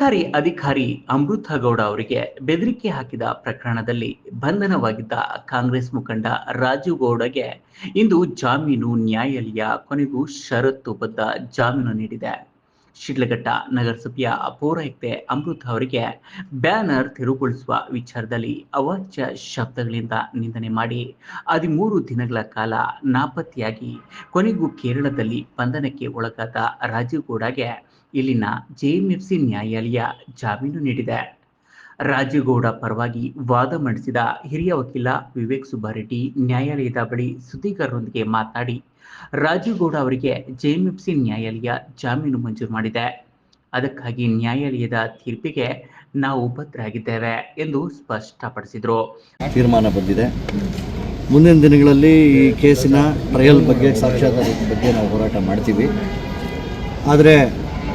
ಸರ್ಕಾರಿ ಅಧಿಕಾರಿ ಅಮೃತ ಗೌಡ ಅವರಿಗೆ ಬೆದರಿಕೆ ಹಾಕಿದ ಪ್ರಕರಣದಲ್ಲಿ ಬಂಧನವಾಗಿದ್ದ ಕಾಂಗ್ರೆಸ್ ಮುಖಂಡ ರಾಜೀವ್ ಗೌಡಗೆ ಇಂದು ಜಾಮೀನು ನ್ಯಾಯಾಲಯ ಕೊನೆಗೂ ಷರತ್ತುಬದ್ಧ ಜಾಮೀನು ನೀಡಿದೆ. ಶಿಡ್ಲಘಟ್ಟ ನಗರಸಭೆಯ ಪೌರಾಯುಕ್ತೆ ಅಮೃತ ಅವರಿಗೆ ಬ್ಯಾನರ್ ತೆರವುಗೊಳಿಸುವ ವಿಚಾರದಲ್ಲಿ ಅವಾಚ್ಯ ಶಬ್ದಗಳಿಂದ ನಿಂದನೆ ಮಾಡಿ ಹದಿಮೂರು ದಿನಗಳ ಕಾಲ ನಾಪತ್ತೆಯಾಗಿ ಕೊನೆಗೂ ಕೇರಳದಲ್ಲಿ ಬಂಧನಕ್ಕೆ ಒಳಗಾದ ರಾಜೀವ್ ಗೌಡಗೆ ಇಲ್ಲಿನ ಜೆಎಂಎಫ್ಸಿ ನ್ಯಾಯಾಲಯ ಜಾಮೀನು ನೀಡಿದೆ. ರಾಜೇಗೌಡ ಪರವಾಗಿ ವಾದ ಮಂಡಿಸಿದ ಹಿರಿಯ ವಕೀಲ ವಿವೇಕ್ ಸುಬ್ಬಾರೆಡ್ಡಿ ನ್ಯಾಯಾಲಯದ ಬಳಿ ಸುದ್ದಿಗಾರರೊಂದಿಗೆ ಮಾತನಾಡಿ, ರಾಜೇಗೌಡ ಅವರಿಗೆ ಜೆಎಂಎಫ್ಸಿ ನ್ಯಾಯಾಲಯ ಜಾಮೀನು ಮಂಜೂರು ಮಾಡಿದೆ. ಅದಕ್ಕಾಗಿ ನ್ಯಾಯಾಲಯದ ತೀರ್ಪಿಗೆ ನಾವು ಬದ್ಧರಾಗಿದ್ದೇವೆ ಎಂದು ಸ್ಪಷ್ಟಪಡಿಸಿದರು. ತೀರ್ಮಾನ ಬಂದಿದೆ. ಮುಂದಿನ ದಿನಗಳಲ್ಲಿ ಈ ಕೇಸಿನ ಟ್ರಯಲ್ ಬಗ್ಗೆ ಸಾಕ್ಷ್ಯಾಧಾರದ ಬಗ್ಗೆ ನಾವು ಹೋರಾಟ ಮಾಡ್ತೀವಿ. ಆದರೆ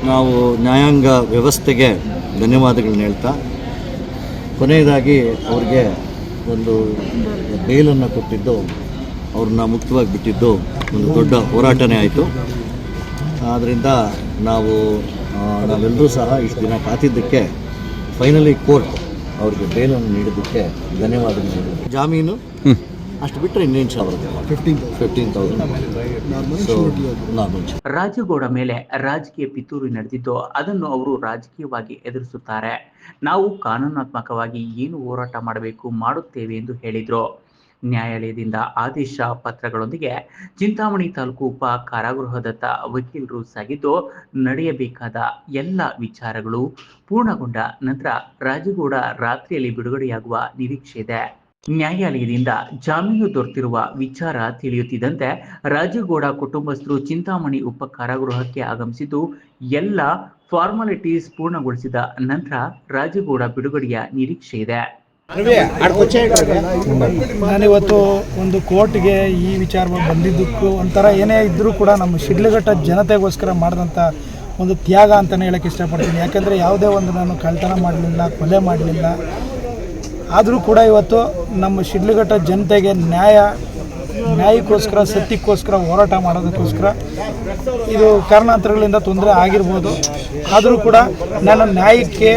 ನಾವು ನ್ಯಾಯಾಂಗ ವ್ಯವಸ್ಥೆಗೆ ಧನ್ಯವಾದಗಳನ್ನ ಹೇಳ್ತಾ, ಕೊನೆಯದಾಗಿ ಅವ್ರಿಗೆ ಒಂದು ಬೇಲನ್ನು ಕೊಟ್ಟಿದ್ದು, ಅವ್ರನ್ನ ಮುಕ್ತವಾಗಿ ಬಿಟ್ಟಿದ್ದು ಒಂದು ದೊಡ್ಡ ಹೋರಾಟನೇ ಆಯಿತು. ಆದ್ದರಿಂದ ನಾವು ನಾವೆಲ್ಲರೂ ಸಹ ಇಷ್ಟು ದಿನ ಕಾತಿದ್ದಕ್ಕೆ ಫೈನಲಿ ಕೋರ್ಟ್ ಅವ್ರಿಗೆ ಬೇಲನ್ನು ನೀಡಿದ್ದಕ್ಕೆ ಧನ್ಯವಾದಗಳು. ಜಾಮೀನು? ಅಷ್ಟು ಬಿಟ್ಟರೆ ಇನ್ನೇನು ಸಾವಿರ ಫಿಫ್ಟೀನ್ ಫಿಫ್ಟೀನ್ ತೌಸಂಡ್ ರಾಜುಗೌಡ ಮೇಲೆ ರಾಜಕೀಯ ಪಿತೂರಿ ನಡೆದಿದ್ದು ಅದನ್ನು ಅವರು ರಾಜಕೀಯವಾಗಿ ಎದುರಿಸುತ್ತಾರೆ. ನಾವು ಕಾನೂನಾತ್ಮಕವಾಗಿ ಏನು ಹೋರಾಟ ಮಾಡಬೇಕು ಮಾಡುತ್ತೇವೆ ಎಂದು ಹೇಳಿದರು. ನ್ಯಾಯಾಲಯದಿಂದ ಆದೇಶ ಪತ್ರಗಳೊಂದಿಗೆ ಚಿಂತಾಮಣಿ ತಾಲೂಕು ಉಪ ಕಾರಾಗೃಹದತ್ತ ವಕೀಲರು ಸಾಗಿದ್ದು ನಡೆಯಬೇಕಾದ ಎಲ್ಲ ವಿಚಾರಗಳು ಪೂರ್ಣಗೊಂಡ ನಂತರ ರಾಜುಗೌಡ ರಾತ್ರಿಯಲ್ಲಿ ಬಿಡುಗಡೆಯಾಗುವ ನಿರೀಕ್ಷೆ ಇದೆ. ನ್ಯಾಯಾಲಯದಿಂದ ಜಾಮೀನು ದೊರೆತಿರುವ ವಿಚಾರ ತಿಳಿಯುತ್ತಿದ್ದಂತೆ ರಾಜೇಗೌಡ ಕುಟುಂಬಸ್ಥರು ಚಿಂತಾಮಣಿ ಉಪ ಕಾರಾಗೃಹಕ್ಕೆ ಆಗಮಿಸಿದ್ದು ಎಲ್ಲ ಫಾರ್ಮಾಲಿಟೀಸ್ ಪೂರ್ಣಗೊಳಿಸಿದ ನಂತರ ರಾಜೇಗೌಡ ಬಿಡುಗಡೆಯ ನಿರೀಕ್ಷೆ ಇದೆ. ನಾನಿವತ್ತು ಒಂದು ಕೋರ್ಟ್ಗೆ ಈ ವಿಚಾರವಾಗಿ ಬಂದಿದ್ದಕ್ಕೂ ಒಂಥರ ಏನೇ ಇದ್ದರೂ ಕೂಡ ನಮ್ಮ ಶಿಡ್ಲಘಟ್ಟ ಜನತೆಗೋಸ್ಕರ ಮಾಡಿದಂಥ ಒಂದು ತ್ಯಾಗ ಅಂತಲೇ ಹೇಳಕ್ಕೆ ಇಷ್ಟಪಡ್ತೀನಿ. ಯಾಕೆಂದರೆ ಯಾವುದೇ ಒಂದು ನಾನು ಕಳ್ತನ ಮಾಡಲಿಲ್ಲ ಕೊಲೆ ಮಾಡಲಿಲ್ಲ ಆದರೂ ಕೂಡ ಇವತ್ತು ನಮ್ಮ ಶಿಡ್ಲಘಟ್ಟ ಜನತೆಗೆ ನ್ಯಾಯ, ನ್ಯಾಯಕ್ಕೋಸ್ಕರ, ಸತ್ಯಕ್ಕೋಸ್ಕರ ಹೋರಾಟ ಮಾಡೋದಕ್ಕೋಸ್ಕರ ಇದು ಕಾರಣಾಂತರಗಳಿಂದ ತೊಂದರೆ ಆಗಿರ್ಬೋದು. ಆದರೂ ಕೂಡ ನಾನು ನ್ಯಾಯಕ್ಕೆ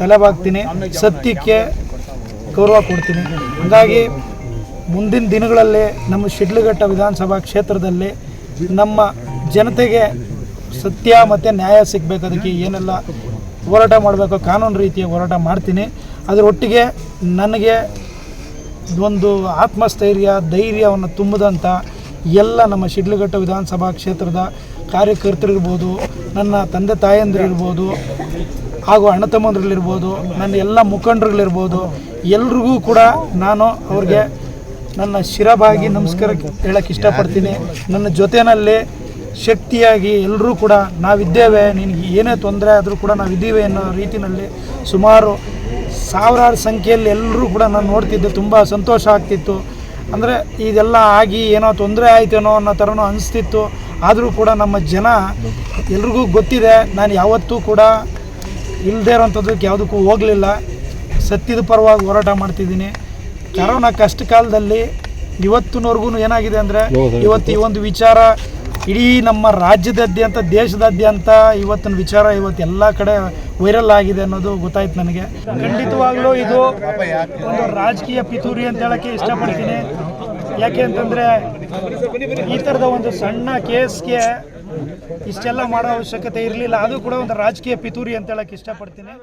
ತಲೆಬಾಗ್ತೀನಿ, ಸತ್ಯಕ್ಕೆ ಗೌರವ ಕೊಡ್ತೀನಿ. ಹಾಗಾಗಿ ಮುಂದಿನ ದಿನಗಳಲ್ಲಿ ನಮ್ಮ ಶಿಡ್ಲಘಟ್ಟ ವಿಧಾನಸಭಾ ಕ್ಷೇತ್ರದಲ್ಲಿ ನಮ್ಮ ಜನತೆಗೆ ಸತ್ಯ ಮತ್ತು ನ್ಯಾಯ ಸಿಗಬೇಕದಕ್ಕೆ ಏನೆಲ್ಲ ಹೋರಾಟ ಮಾಡಬೇಕು ಕಾನೂನು ರೀತಿಯ ಹೋರಾಟ ಮಾಡ್ತೀನಿ. ಅದರೊಟ್ಟಿಗೆ ನನಗೆ ಒಂದು ಆತ್ಮಸ್ಥೈರ್ಯ, ಧೈರ್ಯವನ್ನು ತುಂಬಿದಂಥ ಎಲ್ಲ ನಮ್ಮ ಶಿಡ್ಲಘಟ್ಟ ವಿಧಾನಸಭಾ ಕ್ಷೇತ್ರದ ಕಾರ್ಯಕರ್ತರಿರ್ಬೋದು, ನನ್ನ ತಂದೆ ತಾಯಂದಿರಿರ್ಬೋದು, ಹಾಗೂ ಅಣ್ಣ ತಮ್ಮಂದ್ರಲ್ಲಿರ್ಬೋದು, ನನ್ನ ಎಲ್ಲ ಮುಖಂಡರುಗಳಿರ್ಬೋದು, ಎಲ್ರಿಗೂ ಕೂಡ ನಾನು ಅವ್ರಿಗೆ ನನ್ನ ಶಿರಬಾಗಿ ನಮಸ್ಕಾರ ಹೇಳಕ್ಕೆ ಇಷ್ಟಪಡ್ತೀನಿ. ನನ್ನ ಜೊತೆಯಲ್ಲಿ ಶಕ್ತಿಯಾಗಿ ಎಲ್ಲರೂ ಕೂಡ ನಾವಿದ್ದೇವೆ. ನಿನಗೆ ಏನೇ ತೊಂದರೆ ಆದರೂ ಕೂಡ ನಾವಿದ್ದೀವಿ ಅನ್ನೋ ರೀತಿಯಲ್ಲಿ ಸುಮಾರು ಸಾವಿರಾರು ಸಂಖ್ಯೆಯಲ್ಲಿ ಎಲ್ಲರೂ ಕೂಡ ನಾನು ನೋಡ್ತಿದ್ದೆ ತುಂಬ ಸಂತೋಷ ಆಗ್ತಿತ್ತು. ಅಂದರೆ ಇದೆಲ್ಲ ಆಗಿ ಏನೋ ತೊಂದರೆ ಆಯ್ತೇನೋ ಅನ್ನೋ ಥರನೂ ಅನಿಸ್ತಿತ್ತು. ಆದರೂ ಕೂಡ ನಮ್ಮ ಜನ ಎಲ್ರಿಗೂ ಗೊತ್ತಿದೆ ನಾನು ಯಾವತ್ತೂ ಕೂಡ ಇಲ್ಲದೇ ಇರೋಂಥದ್ದಕ್ಕೆ ಯಾವುದಕ್ಕೂ ಹೋಗಲಿಲ್ಲ. ಸತ್ಯದ ಪರವಾಗಿ ಹೋರಾಟ ಮಾಡ್ತಿದ್ದೀನಿ. ಕರೋನಾ ಕಷ್ಟ ಕಾಲದಲ್ಲಿ ಇವತ್ತಿನವರೆಗೂ ಏನಾಗಿದೆ ಅಂದರೆ ಇವತ್ತು ಈ ಒಂದು ವಿಚಾರ ಇಡೀ ನಮ್ಮ ರಾಜ್ಯದಾದ್ಯಂತ ದೇಶದಾದ್ಯಂತ ಇವತ್ತಿನ ವಿಚಾರ ಇವತ್ತು ಎಲ್ಲ ಕಡೆ ವೈರಲ್ ಆಗಿದೆ ಅನ್ನೋದು ಗೊತ್ತಾಯ್ತು ನನಗೆ. ಖಂಡಿತವಾಗ್ಲೂ ಇದು ಒಂದು ರಾಜಕೀಯ ಪಿತೂರಿ ಅಂತ ಹೇಳಕ್ಕೆ ಇಷ್ಟಪಡ್ತೀನಿ. ಯಾಕೆ ಅಂತಂದರೆ ಈ ಥರದ ಒಂದು ಸಣ್ಣ ಕೇಸ್ಗೆ ಇಷ್ಟೆಲ್ಲ ಮಾಡೋ ಅವಶ್ಯಕತೆ ಇರಲಿಲ್ಲ. ಅದು ಕೂಡ ಒಂದು ರಾಜಕೀಯ ಪಿತೂರಿ ಅಂತ ಹೇಳಕ್ಕೆ ಇಷ್ಟಪಡ್ತೀನಿ.